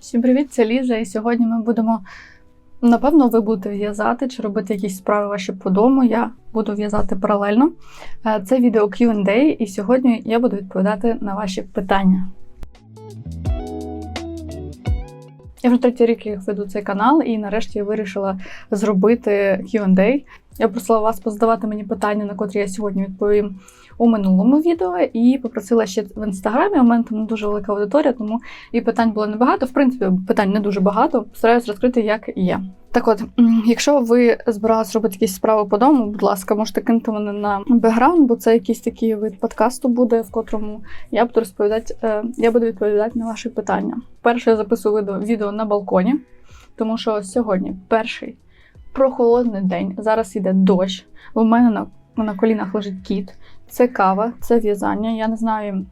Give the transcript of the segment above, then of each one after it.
Всім привіт, це Ліза, і сьогодні ми будемо. Напевно, ви будете в'язати чи робити якісь справи ваші по дому. Я буду в'язати паралельно. Е, Це відео Q&A, і сьогодні я буду відповідати на ваші питання. Я вже третій рік як веду цей канал, і нарешті я вирішила зробити Q&A. Я просила вас позадавати мені питання, на котрі я сьогодні відповім у минулому відео, і попросила ще в інстаграмі. У мене там дуже велика аудиторія, тому і питань було небагато. В принципі, питань не дуже багато. Стараюсь розкрити, як є. Так от, якщо ви збиралися робити якісь справи по дому, будь ласка, можете кинути мене на бекграунд, бо це якийсь такий вид подкасту буде, в котрому я буду розповідати, е, я буду відповідати на ваші питання. Перше я записую відео на балконі, тому що сьогодні перший прохолодний день. Зараз йде дощ. У мене на, на колінах лежить кіт. Це кава, це в'язання. Я не знаю,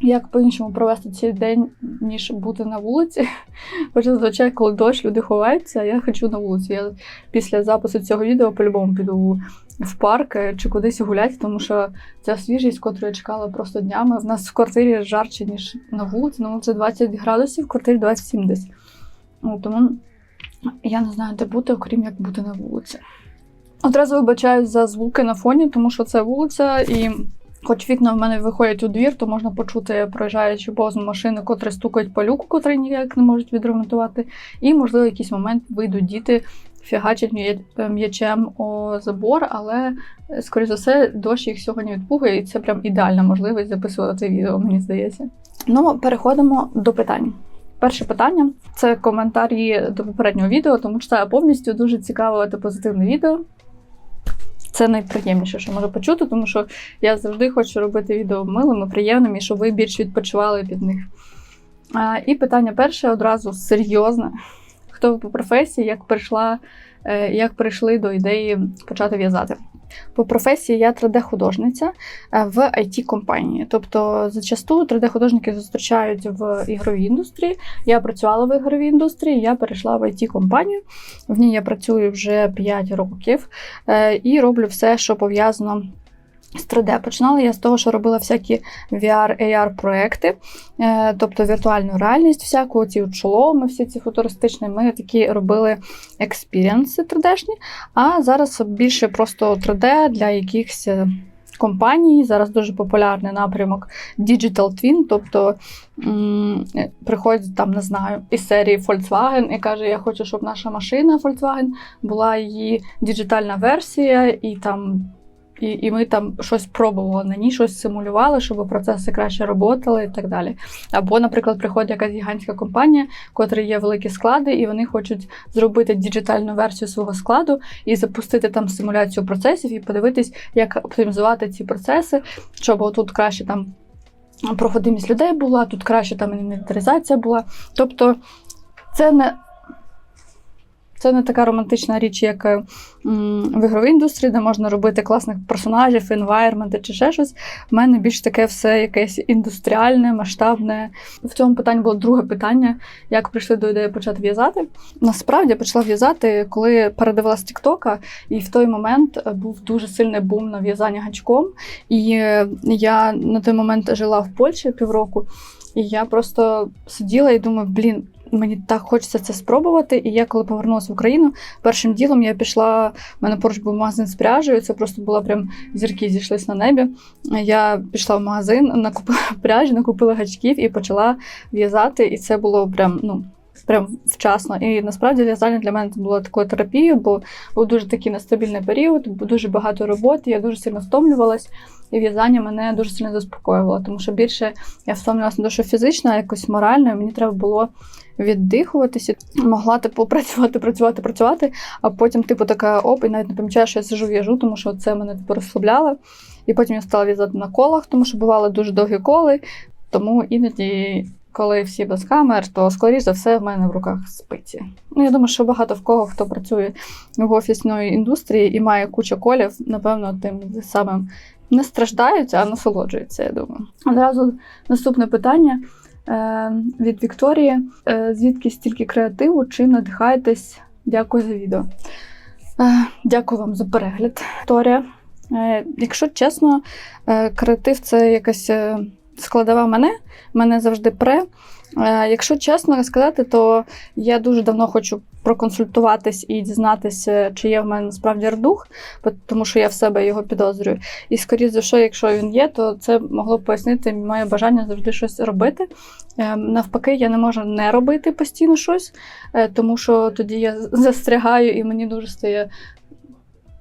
як по-іншому провести цей день, ніж бути на вулиці. Хоча зазвичай, коли дощ, люди ховаються, я хочу на вулицю. Я після запису цього відео по-любому піду в парк е, чи кудись гуляти, тому що ця свіжість, котру я чекала просто днями. В нас в квартирі жарче, ніж на вулиці. На вулиці 20 градусів, в квартирі 27 десь. Ну, тому я не знаю, де бути, окрім як бути на вулиці. Одразу вибачаюсь за звуки на фоні, тому що це вулиця, і хоч вікна в мене виходять у двір, то можна почути, проїжджаючи повз машини, котрі стукають по люку, котрий ніяк не можуть відремонтувати. І, можливо, в якийсь момент вийдуть діти, фігачать м'ячем о забор, але, е, скоріш за все, дощ їх сьогодні відпугає, і це прям ідеальна можливість записувати відео, мені здається. Ну, переходимо до питань. Перше питання це коментарі до попереднього відео, тому читаю повністю дуже цікаве та позитивне відео. Це найприємніше, що можу почути, тому що я завжди хочу робити відео милими, приємними, щоб ви більш відпочивали від них. А, і питання перше одразу серйозне. Хто ви по професії, як прийшла, е, як прийшли до ідеї почати в'язати? По професії я 3D-художниця е, в IT-компанії. Тобто, зачасту 3D-художники зустрічають в ігровій індустрії. Я працювала в ігровій індустрії, я перейшла в IT-компанію. В ній я працюю вже 5 років е, і роблю все, що пов'язано. З 3D починала я з того, що робила всякі VR, AR проекти, е, тобто віртуальну реальність, всяку ці шоломи, всі ці футуристичні. Ми такі робили експіріенси 3D-шні, а зараз більше просто 3D для якихось е, компаній. Зараз дуже популярний напрямок Digital Twin, тобто е, приходить там, не знаю, із серії Volkswagen і каже: Я хочу, щоб наша машина Volkswagen була її діджитальна версія, і там. І, і ми там щось пробували на ній, щось симулювали, щоб процеси краще працювали і так далі. Або, наприклад, приходить якась гігантська компанія, в є великі склади, і вони хочуть зробити діджитальну версію свого складу і запустити там симуляцію процесів і подивитись, як оптимізувати ці процеси, щоб тут краще там проходимість людей була, тут краще там інвентаризація була. Тобто це не. Це не така романтична річ, як е, в ігровій індустрії, де можна робити класних персонажів, енвайрменти чи ще щось. В мене більш таке все якесь індустріальне, масштабне. В цьому питанні було друге питання: як прийшли до ідеї почати в'язати. Насправді я почала в'язати, коли передивилась Тіктока, і в той момент е, був дуже сильний бум на в'язання гачком. І е, я на той момент жила в Польщі півроку, і я просто сиділа і думаю, блін. Мені так хочеться це спробувати. І я, коли повернулася в Україну, першим ділом я пішла. в мене поруч був магазин з пряжею. Це просто було прям зірки зійшлись на небі. Я пішла в магазин, накупила пряжі, накупила гачків і почала в'язати. І це було прям, ну. Прям вчасно. І насправді в'язання для мене це було такою терапією, бо був дуже такий нестабільний період, дуже багато роботи, я дуже сильно втомлювалась, і в'язання мене дуже сильно заспокоювало, тому що більше я втомлювалася не що фізично, а якось морально, і мені треба було віддихуватися, могла типу працювати, працювати, працювати, а потім, типу, така оп, і навіть не помічаю, що я сижу в'яжу, тому що це мене типу розслабляло. І потім я стала в'язати на колах, тому що бували дуже довгі коли. Тому іноді, коли всі без камер, то скоріш за все в мене в руках спиці. Ну, я думаю, що багато в кого хто працює в офісної індустрії і має кучу колів, напевно, тим самим не страждають, а насолоджуються, я думаю. Одразу наступне питання е, від Вікторії. Е, звідки стільки креативу? Чим надихаєтесь? Дякую за відео. Е, дякую вам за перегляд, Вікторія. Якщо чесно, креатив це якась. складова мене, мене завжди пре. Е, Якщо чесно сказати, то я дуже давно хочу проконсультуватись і дізнатися, чи є в мене насправді рдух, тому що я в себе його підозрюю. І скоріше за що, якщо він є, то це могло б пояснити моє бажання завжди щось робити. Е, Навпаки, я не можу не робити постійно щось, е, тому що тоді я застрягаю і мені дуже стає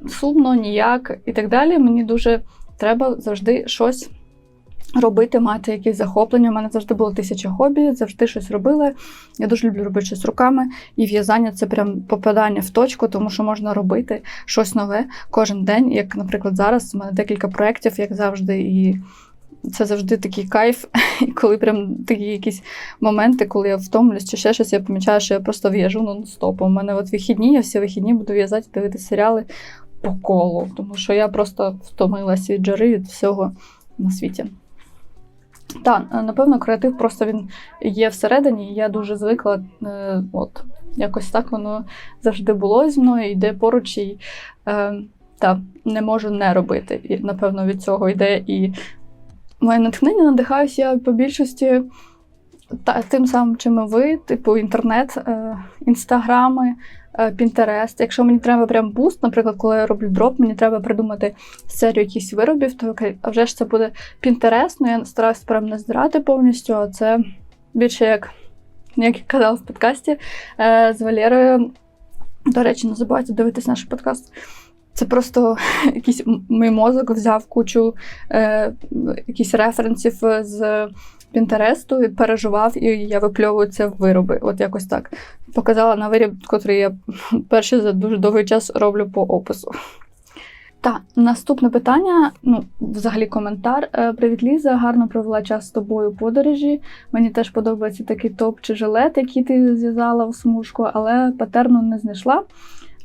сумно, ніяк і так далі. Мені дуже треба завжди щось робити, мати якісь захоплення. У мене завжди було тисяча хобі, завжди щось робила. Я дуже люблю робити щось руками, і в'язання це прям попадання в точку, тому що можна робити щось нове кожен день. Як, наприклад, зараз у мене декілька проєктів, як завжди, і це завжди такий кайф. Коли прям такі якісь моменти, коли я втомлюсь чи ще щось, я помічаю, що я просто в'яжу нон-стопом. У мене от вихідні, я всі вихідні буду в'язати, дивитися серіали по колу, тому що я просто втомилась від жари від всього на світі. Так, напевно, креатив просто він є всередині, і я дуже звикла. е, От, якось так воно завжди було зі мною, йде поруч і е, та, не можу не робити. І, напевно, від цього йде і моє натхнення надихаюся я по більшості та, тим самим, чим і ви, типу інтернет, е, інстаграми, е, Пінтерест. Якщо мені треба прям буст, наприклад, коли я роблю дроп, мені треба придумати серію якихось виробів, то окей, а вже ж це буде Пінтерест, ну я стараюся прям не здирати повністю, а це більше як, як я казала в подкасті е, з Валерою. До речі, не забувайте дивитись наш подкаст. Це просто якийсь мій мозок взяв кучу е, якісь референсів з Пінтересту і переживав, і я випльовую це в вироби. От якось так. Показала на виріб, котрий я перший за дуже довгий час роблю по опису. Та наступне питання. Ну, взагалі, коментар. Е, Привіт, Ліза. Гарно провела час з тобою подорожі. Мені теж подобається такий топ чи жилет, який ти зв'язала в смужку, але патерну не знайшла.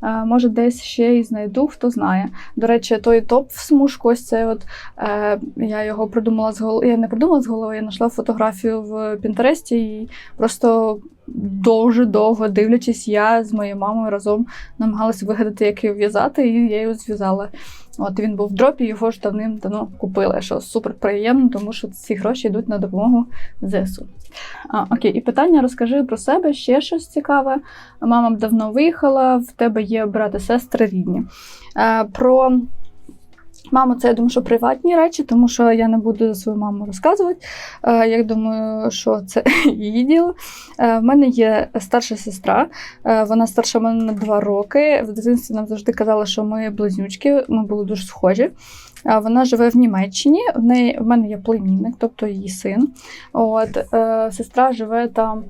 Може, десь ще й знайду, хто знає. До речі, той топ в смужку, ось це от е, я його придумала з голови. Я не придумала з голови, я знайшла фотографію в Пінтересті і просто дуже довго дивлячись, я з моєю мамою разом намагалася вигадати, як його в'язати, і я його зв'язала. От він був в дропі, його ж давним-давно купили, що супер приємно, тому що ці гроші йдуть на допомогу ЗСУ. А, окей, і питання розкажи про себе ще щось цікаве. Мама давно виїхала, в тебе є брати, сестри рідні. А, про маму, це я думаю, що приватні речі, тому що я не буду свою маму розказувати. Е, я думаю, що це її діло. Е, в мене є старша сестра, е, вона старша мене на два роки. В дитинстві нам завжди казали, що ми близнючки, ми були дуже схожі. Вона живе в Німеччині. В неї в мене є племінник, тобто її син. От сестра живе там.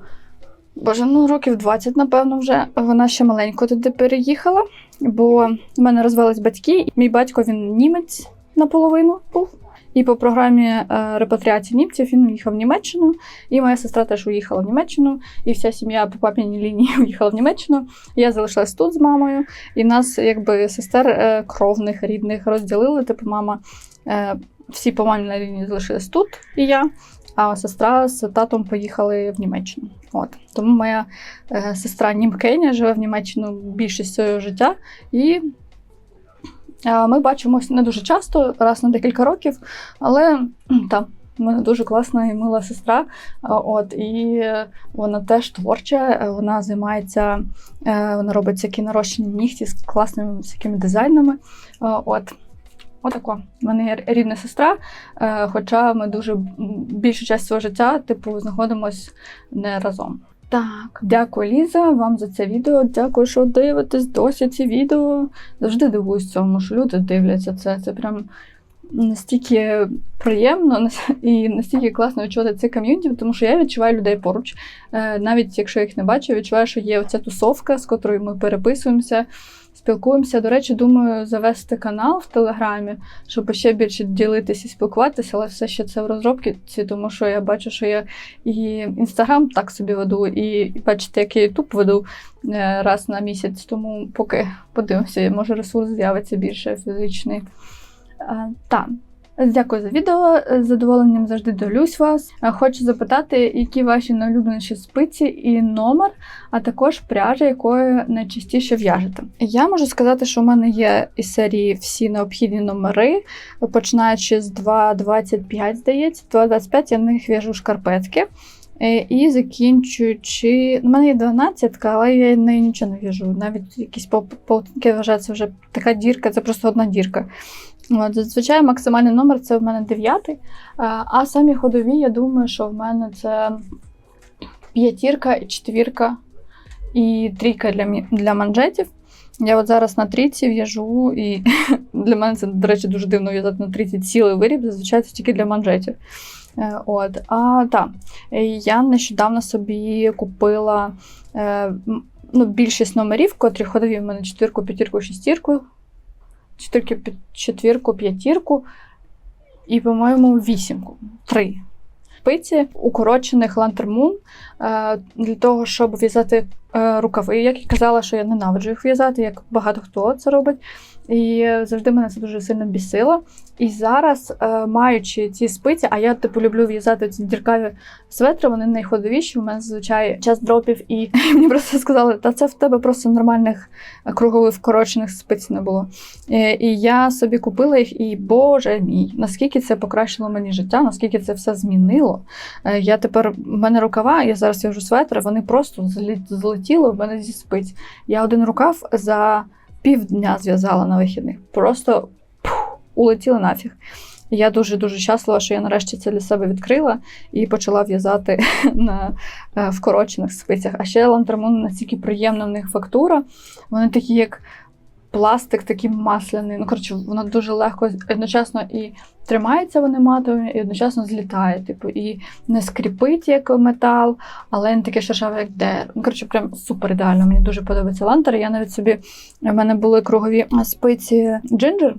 Боже, ну років 20, напевно, вже. Вона ще маленько туди переїхала, бо в мене розвелись батьки. Мій батько він німець наполовину був. І по програмі е, репатріації німців він їхав в Німеччину, і моя сестра теж уїхала в Німеччину, і вся сім'я по папіній лінії уїхала в Німеччину. Я залишилась тут з мамою, і нас, якби сестер е, кровних, рідних розділили. Типу, мама е, всі по мамі на лінії залишились тут, і я. А сестра з татом поїхали в Німеччину. От тому моя е, сестра Німкеня живе в Німеччину більшість свого життя, і е, ми бачимося не дуже часто, раз на декілька років, але м, та. в мене дуже класна і мила сестра. От і е, вона теж творча. е, Вона займається, е, вона робить всякі нарощені нігті з класними всякими дизайнами. От. Отако. У мене є рідна сестра, е, хоча ми дуже більшу частину свого життя, типу, знаходимось не разом. Так, дякую, Ліза, вам за це відео. Дякую, що дивитесь досі ці відео. Завжди дивуюсь цьому, що люди дивляться це. Це прям настільки приємно і настільки класно відчувати це ком'юніті, тому що я відчуваю людей поруч. Е, Навіть якщо я їх не бачу, відчуваю, що є оця тусовка, з котрою ми переписуємося, спілкуємося. До речі, думаю, завести канал в Телеграмі, щоб ще більше ділитися і спілкуватися, але все ще це в розробці, тому що я бачу, що я і Інстаграм так собі веду, і бачите, як я Ютуб веду е, раз на місяць, тому поки подивимося, може ресурс з'явиться більше фізичний. Е, Так. Дякую за відео. З задоволенням завжди дивлюсь вас. Хочу запитати, які ваші найулюбленіші спиці і номер, а також пряжа, якою найчастіше в'яжете. Я можу сказати, що у мене є із серії всі необхідні номери, починаючи з 2,25, здається, 2,25 я на них в'яжу шкарпетки. Е, І закінчуючи, у мене є 12, але я нею нічого не в'яжу. Навіть якісь пол- полотенки я вважаю, це вже така дірка, це просто одна дірка. От, зазвичай максимальний номер це в мене 9. А самі ходові, я думаю, що в мене це п'ятірка четвірка і трійка для, для манжетів. Я от зараз на трійці в'яжу, і для мене це, до речі, дуже дивно в'язати на трійці цілий виріб, зазвичай це тільки для манжетів. Е, От, а так, я нещодавно собі купила е, ну, більшість номерів, котрі ходові в мене четвірку, п'ятірку, шестірку, тільки п'я- четвірку, п'ятірку і, по-моєму, вісімку. Три. Пиці укорочених лантермун для того, щоб в'язати е, рукави. Як я казала, що я ненавиджу їх в'язати, як багато хто це робить. І завжди мене це дуже сильно бісило. І зараз, е, маючи ці спиці, а я типу люблю в'язати ці діркаві светри, вони найходовіші. У мене зазвичай час дропів, і мені просто сказали, та це в тебе просто нормальних кругових вкорочених спиць не було. Е, І я собі купила їх, і боже мій, наскільки це покращило мені життя, наскільки це все змінило. Е, Я тепер в мене рукава, я зараз в'яжу светри, вони просто злетіли в мене зі спиць. Я один рукав за півдня зв'язала на вихідних. Просто пух, улетіли нафіг. Я дуже дуже щаслива, що я нарешті це для себе відкрила і почала в'язати на е, вкорочених спицях. А ще лантермон настільки приємна в них фактура. Вони такі, як пластик, такий масляний. Ну, коротше, воно дуже легко одночасно і тримається вони матові, і одночасно злітає. Типу, і не скріпить як метал, але не таке шершаве, як дерево. Ну, коротше, прям супер ідеально. Мені дуже подобається лантер. Я навіть собі в мене були кругові спиці джинджер.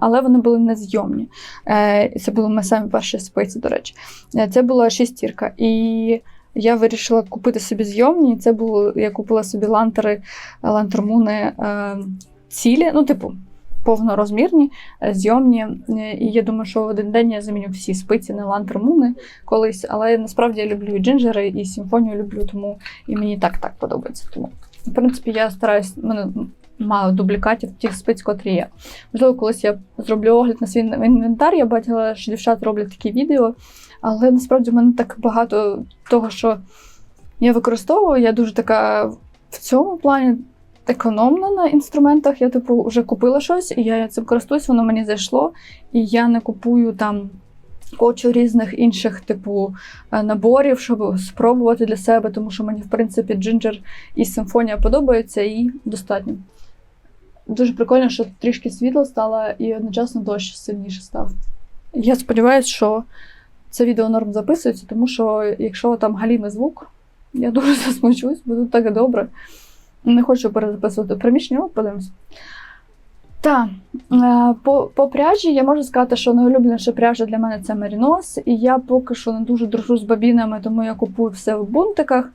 Але вони були незйомні. Е, Це були мої самі перші спиці, до речі. Е, Це була шістірка. І я вирішила купити собі зйомні. Це було, я купила собі лантери, лантермуни е, цілі, ну, типу, повнорозмірні, е, зйомні. Е, І я думаю, що в один день я заміню всі спиці на лантермуни колись. Але насправді я люблю і джинджери, і симфонію люблю, тому і мені так так подобається. Тому, в принципі, я стараюсь, мене мало дублікатів тих спиць, котрі є. Можливо, колись я зроблю огляд на свій інвентар. Я бачила, що дівчата роблять такі відео, але насправді в мене так багато того, що я використовую. Я дуже така в цьому плані економна на інструментах. Я, типу, вже купила щось, і я цим користуюсь, воно мені зайшло, і я не купую там. Кучу різних інших типу е, наборів, щоб спробувати для себе, тому що мені, в принципі, джинджер і симфонія подобаються і достатньо. Дуже прикольно, що трішки світло стало і одночасно дощ сильніше став. Я сподіваюся, що це відео норм записується, тому що якщо там галімий звук, я дуже засмучусь, тут так добре. Не хочу перезаписувати приміщення, подивимось. Так, е, по, по пряжі я можу сказати, що найулюбленіша пряжа для мене це Мерінос, і я поки що не дуже дружу з бабінами, тому я купую все в бунтиках.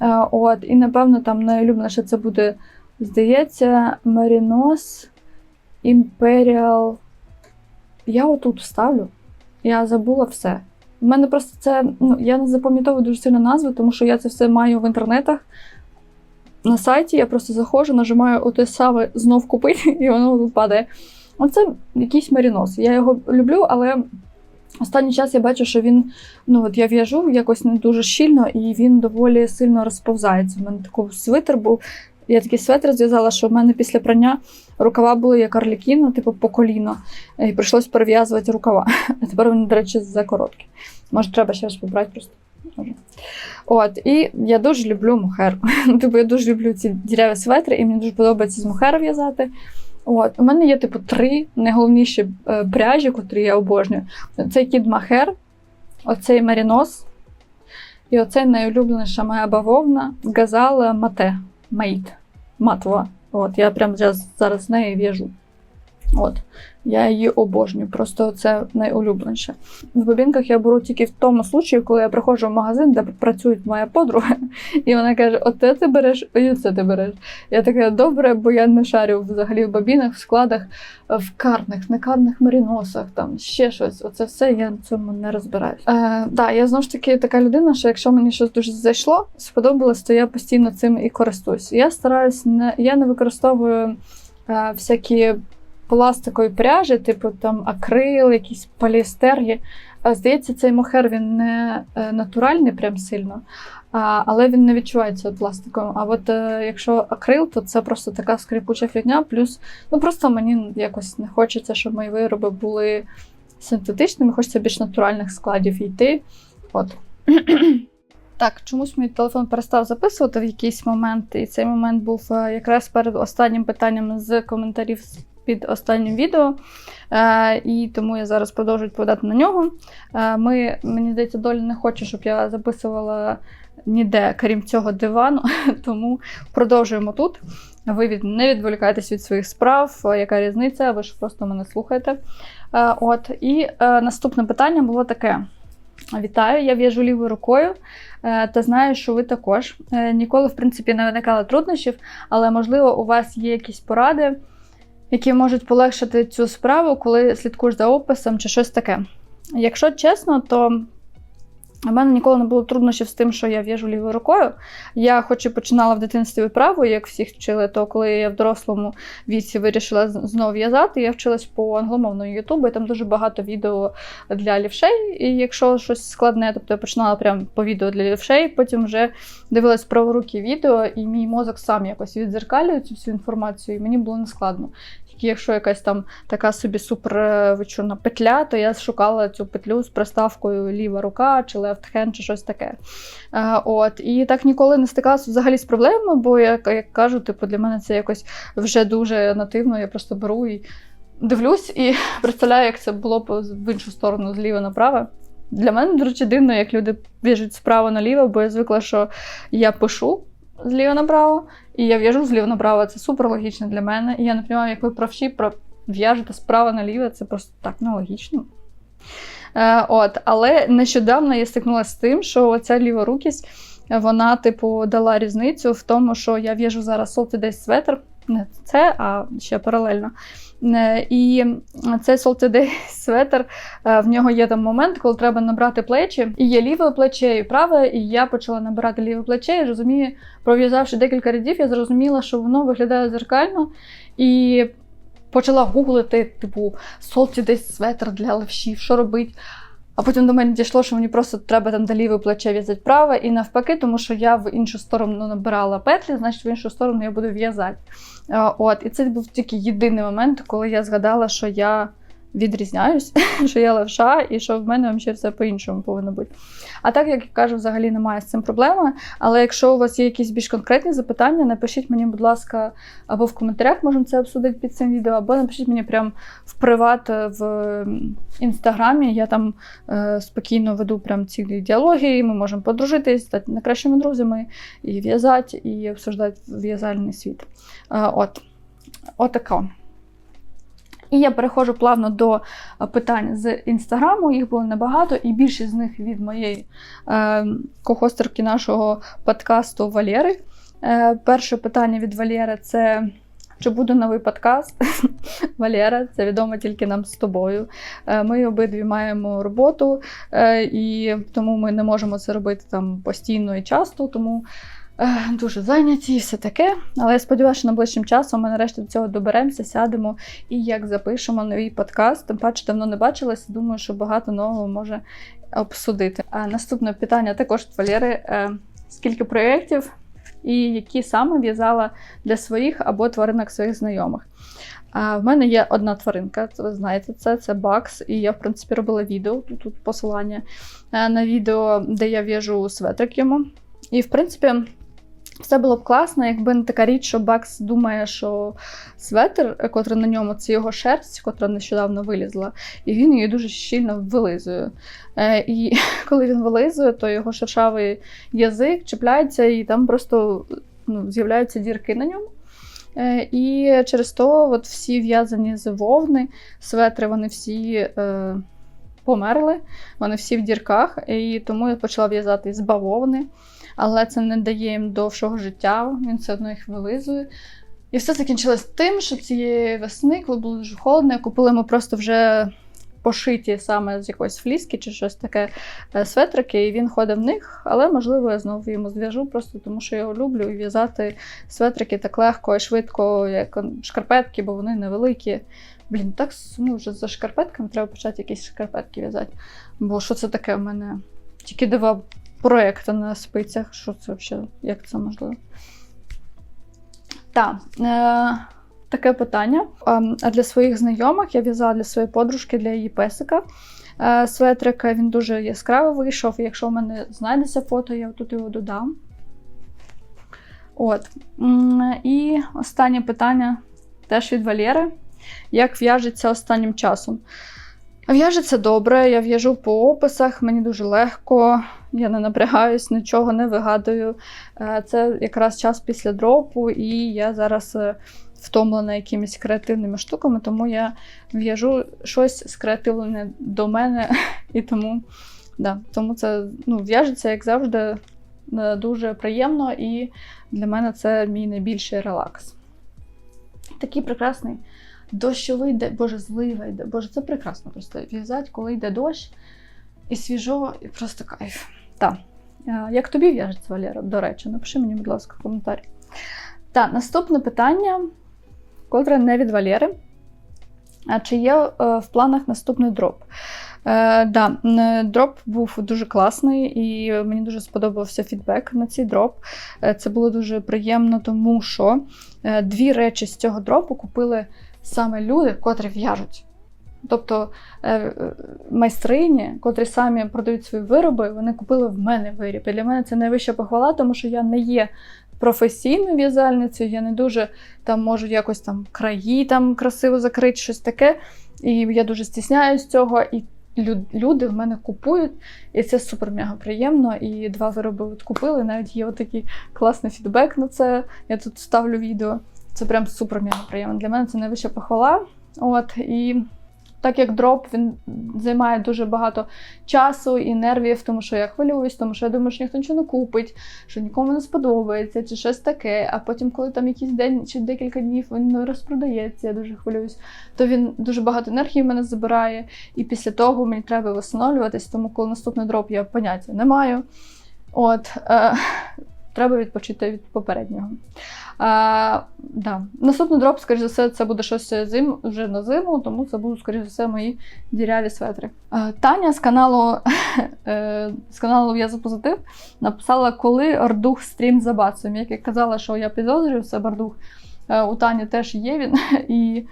Е, От, і напевно там найулюбленіше це буде, здається, Мерінос Imperial. Я отут вставлю. Я забула все. У мене просто це. Ну, я не запам'ятовую дуже сильно назви, тому що я це все маю в інтернетах. На сайті я просто заходжу, нажимаю оте саме знов купити, і воно тут падає. Оце якийсь марінос. Я його люблю, але останній час я бачу, що він, ну от я в'яжу якось не дуже щільно, і він доволі сильно розповзається. У мене такий свитер був. Я такий светр зв'язала, що в мене після прання рукава були як арлікіно, типу по коліно. І прийшлось перев'язувати рукава. А тепер вони, до речі, закороткі. Може, треба ще раз побрати просто. От, і я дуже люблю мухер. Ну, Типу, я дуже люблю ці діряві светри, і мені дуже подобається з мухера в'язати. От, у мене є, типу, три найголовніші е, пряжі, котрі я обожнюю. Цей кід махер, оцей марінос, і оцей найулюбленіша моя бавовна газала мате. Маїт. Матова. От, я прямо зараз з нею в'яжу. От. Я її обожнюю, просто це найулюбленіше. В бобінках я беру тільки в тому случаї, коли я приходжу в магазин, де працює моя подруга, і вона каже: Оце ти береш, і це ти береш. Я така добре, бо я не шарю взагалі в бобінах, в складах, в карних, некарних меріносах, там ще щось. Оце все я в цьому не розбираюсь. Е, да, я знову ж таки така людина, що якщо мені щось дуже зайшло, сподобалось, то я постійно цим і користуюсь. Я стараюсь не я не використовую е, всякі пластикові пряжі, типу там акрил, якісь поліестер. Здається, цей мохер він не е, натуральний прям сильно, але він не відчувається пластиком. А от е, якщо акрил, то це просто така скрипуча фігня. Плюс ну просто мені якось не хочеться, щоб мої вироби були синтетичними, хочеться більш натуральних складів йти. От. Так, чомусь мій телефон перестав записувати в якийсь момент, і цей момент був е, якраз перед останнім питанням з коментарів під останнім відео. Е, і тому я зараз продовжую відповідати на нього. Е, ми, мені здається, доля не хоче, щоб я записувала ніде, крім цього дивану, тому продовжуємо тут. Ви від, не відволікайтесь від своїх справ, е, яка різниця, ви ж просто мене слухаєте. От, і наступне питання було таке. Вітаю, я в'яжу лівою рукою та знаю, що ви також. Ніколи, в принципі, не виникало труднощів, але можливо у вас є якісь поради, які можуть полегшити цю справу, коли слідкуєш за описом чи щось таке. Якщо чесно, то у мене ніколи не було труднощів з тим, що я в'яжу лівою рукою. Я, хоч і починала в дитинстві правою, як всіх вчили, то коли я в дорослому віці вирішила знову в'язати, я вчилась по англомовному Ютубу, і там дуже багато відео для лівшей. І якщо щось складне, тобто я починала прямо по відео для лівшей, потім вже дивилась праворукі відео, і мій мозок сам якось відзеркалює цю всю інформацію, і мені було не складно. Тільки якщо якась там така собі супер е, петля, то я шукала цю петлю з приставкою ліва рука чи left hand, чи щось таке. От. І так ніколи не стикалася взагалі з проблемою, бо я як кажу, типу, для мене це якось вже дуже нативно. Я просто беру і дивлюсь і представляю, як це було б в іншу сторону, зліва направо. Для мене, до речі, дивно, як люди біжуть справа наліво, бо я звикла, що я пишу зліва направо, і я в'яжу зліва направо. Це супер логічно для мене. І я не розумію, як ви правші про- в'яжете справа наліво, це просто так нелогічно. Е, от, але нещодавно я стикнулася з тим, що ця ліворукість, вона, типу, дала різницю в тому, що я в'яжу зараз Salty Days светр, не це, а ще паралельно. Е, І цей Salty Days светр, е, в нього є там момент, коли треба набрати плечі. І є ліве плече, і праве, і я почала набирати ліве плече, і розумію, пров'язавши декілька рядів, я зрозуміла, що воно виглядає зеркально. І почала гуглити, типу, солті десь светр для левшів, що робить. А потім до мене дійшло, що мені просто треба там до ліве плече в'язати праве, і навпаки, тому що я в іншу сторону набирала петлі, значить в іншу сторону я буду в'язати. От, і це був тільки єдиний момент, коли я згадала, що я відрізняюсь, що я левша, і що в мене ще все по-іншому повинно бути. А так, як я кажу, взагалі немає з цим проблеми. Але якщо у вас є якісь більш конкретні запитання, напишіть мені, будь ласка, або в коментарях можемо це обсудити під цим відео, або напишіть мені прямо в приват е, в інстаграмі. Я там е, спокійно веду прям цілі діалоги, і ми можемо подружитись, стати найкращими друзями, і в'язати, і обсуждати в'язальний світ. Е, от. Отако. І я переходжу плавно до е, питань з інстаграму. Їх було небагато, і більшість з них від моєї е, кохостерки нашого подкасту Валєри. Е, перше питання від Валєри це. Чи буде новий подкаст? Валера, це відомо тільки нам з тобою. Е, Ми обидві маємо роботу, е, і тому ми не можемо це робити там постійно і часто, тому дуже зайняті і все таке. Але я сподіваюся, що найближчим часом ми нарешті до цього доберемося, сядемо і як запишемо новий подкаст. Тим паче давно не бачилася. Думаю, що багато нового може обсудити. А наступне питання також від Валери: Е, скільки проєктів і які саме в'язала для своїх або тваринок своїх знайомих? А в мене є одна тваринка, це ви знаєте, це, це Бакс, і я, в принципі, робила відео, тут, посилання е, на відео, де я в'яжу светрик йому. І, в принципі, все було б класно, якби не така річ, що Бакс думає, що светр, котрий на ньому, це його шерсть, котра нещодавно вилізла, і він її дуже щільно вилизує. Е, і коли він вилизує, то його шершавий язик чіпляється, і там просто ну, з'являються дірки на ньому. Е, І через то от всі в'язані з вовни, светри, вони всі е, померли, вони всі в дірках, і тому я почала в'язати з бавовни, але це не дає їм довшого життя, він все одно їх вилизує. І все закінчилось тим, що цієї весни, коли було дуже холодно, купили ми просто вже пошиті саме з якоїсь фліски чи щось таке е, светрики, і він ходить в них. Але можливо я знову йому зв'яжу, просто тому що я його люблю і в'язати светрики так легко і швидко, як шкарпетки, бо вони невеликі. Блін, так сумую вже за шкарпетками, треба почати якісь шкарпетки в'язати. Бо що це таке в мене? Тільки два проекти на спицях. Що це взагалі? Як це можливо? Так, е, таке питання. Ем, А для своїх знайомих я в'язала для своєї подружки, для її песика. Е, Светрик він дуже яскраво вийшов. Якщо в мене знайдеться фото, я тут його додам. От. І останнє питання теж від Валєри. Як в'яжеться останнім часом? В'яжеться добре, я в'яжу по описах, мені дуже легко, я не напрягаюсь, нічого не вигадую. Е, Це якраз час після дропу, і я зараз е, втомлена якимись креативними штуками, тому я в'яжу щось скреативлене до мене, і тому, да, тому це ну, в'яжеться, як завжди, е, дуже приємно, і для мене це мій найбільший релакс. Такий прекрасний дощовий день, боже, злива йде. Боже, це прекрасно просто в'язати, коли йде дощ, і свіжо, і просто кайф. Так. Е, Як тобі в'яжеться, Валера? До речі, напиши мені, будь ласка, в коментарі. Так, наступне питання, котре не від Валєри. А чи є е, в планах наступний дроп? Е, да, дроп був дуже класний, і мені дуже сподобався фідбек на цей дроп. Е, Це було дуже приємно, тому що дві речі з цього дропу купили саме люди, котрі в'яжуть. Тобто е, е, майстрині, котрі самі продають свої вироби, вони купили в мене виріб. І для мене це найвища похвала, тому що я не є професійною в'язальницею, я не дуже там можу якось там краї там красиво закрити, щось таке. І я дуже стісняюсь цього. І люди в мене купують, і це супер мега приємно. І два вироби от купили. Навіть є отакий класний фідбек на це. Я тут ставлю відео. Це прям супер мега приємно. Для мене це найвища похвала. От і так як дроп він займає дуже багато часу і нервів, тому що я хвилююсь, тому що я думаю, що ніхто нічого не купить, що нікому не сподобається, чи щось таке. А потім, коли там якийсь день чи декілька днів він не розпродається, я дуже хвилююсь, то він дуже багато енергії в мене забирає. І після того мені треба встановлюватись, тому коли наступний дроп я поняття не маю. От, е, треба відпочити від попереднього. А, да. Наступний дроп, скоріш за все, це буде щось зим, вже на зиму, тому це будуть, скоріш за все, мої діряві светри. А, Таня з каналу, е, з каналу Я за позитив написала, коли Ордух стрім за бацем. Як я казала, що я підозрюю, це Бардух. Е, У Тані теж є він. І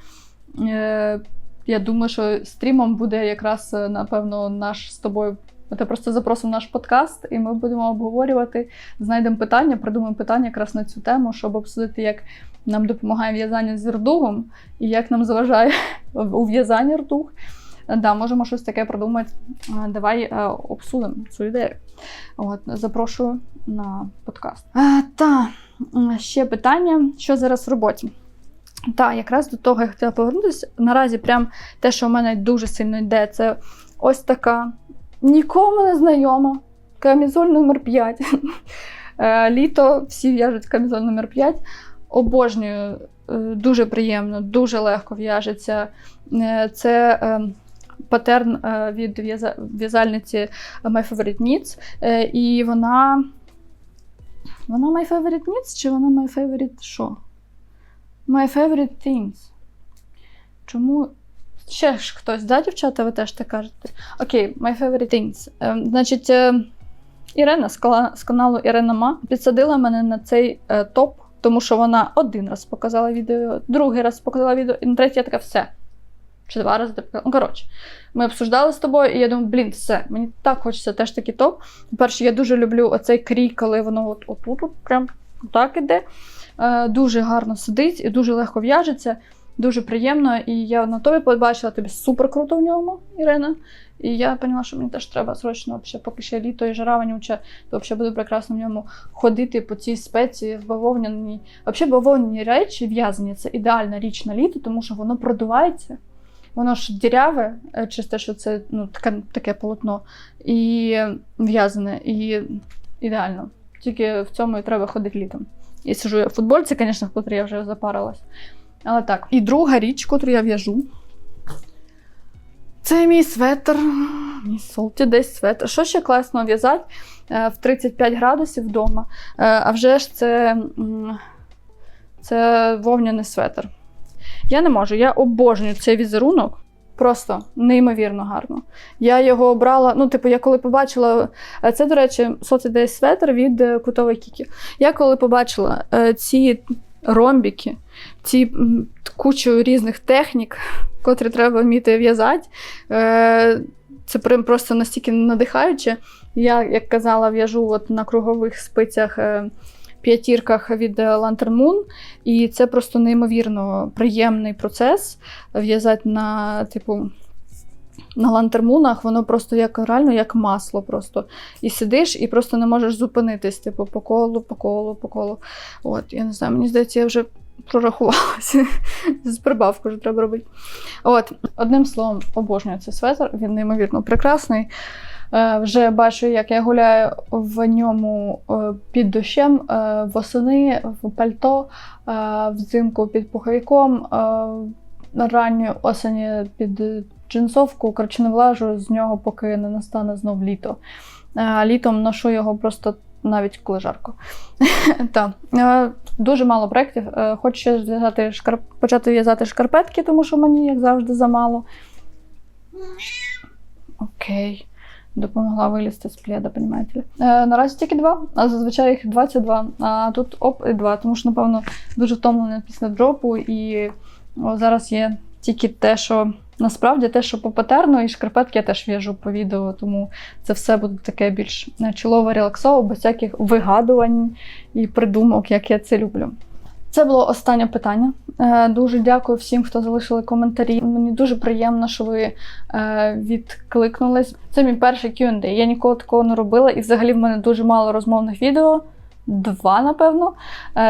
е, я думаю, що стрімом буде якраз, е, напевно, наш з тобою. Ми просто запросимо наш подкаст, і ми будемо обговорювати, знайдемо питання, придумаємо питання якраз на цю тему, щоб обсудити, як нам допомагає в'язання з рдугом і як нам заважає у в'язанні рдуг. Да, можемо щось таке придумати. Давай е, обсудимо цю ідею. От, запрошую на подкаст. А, та ще питання: що зараз в роботі? Так, якраз до того я хотіла повернутися. Наразі прям те, що в мене дуже сильно йде, це ось така нікому не знайома. Камізоль номер 5. Е, Літо всі в'яжуть камізоль номер 5. Обожнюю, е, дуже приємно, дуже легко в'яжеться. Е, Це патерн від в'язальниці My Favorite. Е, І вона. Вона My Favorite Knits чи вона My Favorite що? My Favorite Things. Чому Ще ж хтось, да, дівчата, ви теж так кажете? Окей, my favorite things. Е, значить, е, Ірена з, каналу Ірена Ма підсадила мене на цей е, топ, тому що вона один раз показала відео, другий раз показала відео, і на третій я така все. Чи два рази. Ну, коротше, ми обсуждали з тобою, і я думаю, блін, все, мені так хочеться теж такий топ. По-перше, я дуже люблю оцей крій, коли воно от, отут, от, прям так іде. Е, дуже гарно сидить і дуже легко в'яжеться. Дуже приємно, і я на тобі побачила тобі супер круто в ньому, Ірина. І я поняла, що мені теж треба срочно, вообще, поки ще літо і жара вонюча, то взагалі буду прекрасно в ньому ходити по цій спеції в бавовняній. Взагалі бавовняні речі в'язані це ідеальна річ на літо, тому що воно продувається. Воно ж діряве, е, через те, що це ну, таке, таке полотно, і в'язане, і ідеально. Тільки в цьому і треба ходити літом. І сижу я в футбольці, звісно, в котрій я вже запарилась. Але так. І друга річ, котру я в'яжу. Це мій светр. Мій солті десь светр. Що ще класно в'язати е, в 35 градусів вдома. Е, А вже ж це, це вовняний светр. Я не можу, я обожнюю цей візерунок. Просто неймовірно гарно. Я його обрала. Ну, типу, я коли побачила. е, Це, до речі, соцідей светр від кутової кікі. Я коли побачила ці ромбіки, ці кучу різних технік, котрі треба вміти в'язати. Е, це просто настільки надихаюче. Я, як казала, в'яжу от на кругових спицях. е, П'ятірках від е, Lantern Moon, і це просто неймовірно приємний процес в'язати на, типу, на лантермунах, воно просто як реально як масло. просто. І сидиш, і просто не можеш зупинитись, типу, по колу, по колу, по колу. От, я не знаю, мені здається, я вже прорахувалася. З прибавкою вже треба робити. От, одним словом, обожнюю цей светр, він неймовірно прекрасний. Е, вже бачу, як я гуляю в ньому е, під дощем, е, восени в пальто, взимку під пуховиком, е, ранньої осені під джинсовку. Влажу з нього, поки не настане знов літо. Е, Літом ношу його просто навіть коли жарко. Та. Е, Дуже мало проєктів. Е, Хочу ще зв'язати шкар... почати в'язати шкарпетки, тому що мені, як завжди, замало. Окей. Допомогла вилізти з пледа, понімаєте? Наразі тільки два, а зазвичай їх 22, а тут оп і два, тому що, напевно, дуже втомлена після дропу, і о, зараз є тільки те, що насправді те, що по патерну, і шкарпетки я теж в'яжу по відео, тому це все буде таке більш е, чолово релаксово, без всяких вигадувань і придумок, як я це люблю. Це було останнє питання. Е, Дуже дякую всім, хто залишили коментарі. Мені дуже приємно, що ви е, відкликнулись. Це мій перший Q&A. Я ніколи такого не робила, і взагалі в мене дуже мало розмовних відео. Два, напевно.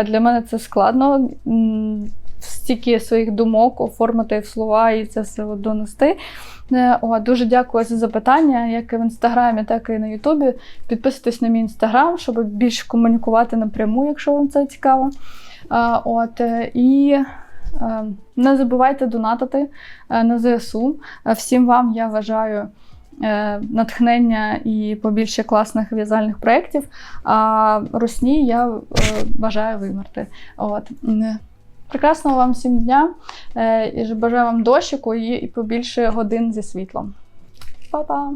Для мене це складно. Стільки своїх думок оформити в слова і це все донести. Е, О, дуже дякую за запитання, як і в інстаграмі, так і на Ютубі. Підписуйтесь на мій інстаграм, щоб більше комунікувати напряму, якщо вам це цікаво. Е, От, е, і не забувайте донатити на ЗСУ. Всім вам я вважаю натхнення і побільше класних в'язальних проєктів. А русні я бажаю вимерти. От. Прекрасного вам всім дня. Е, І бажаю вам дощику і побільше годин зі світлом. Па-па!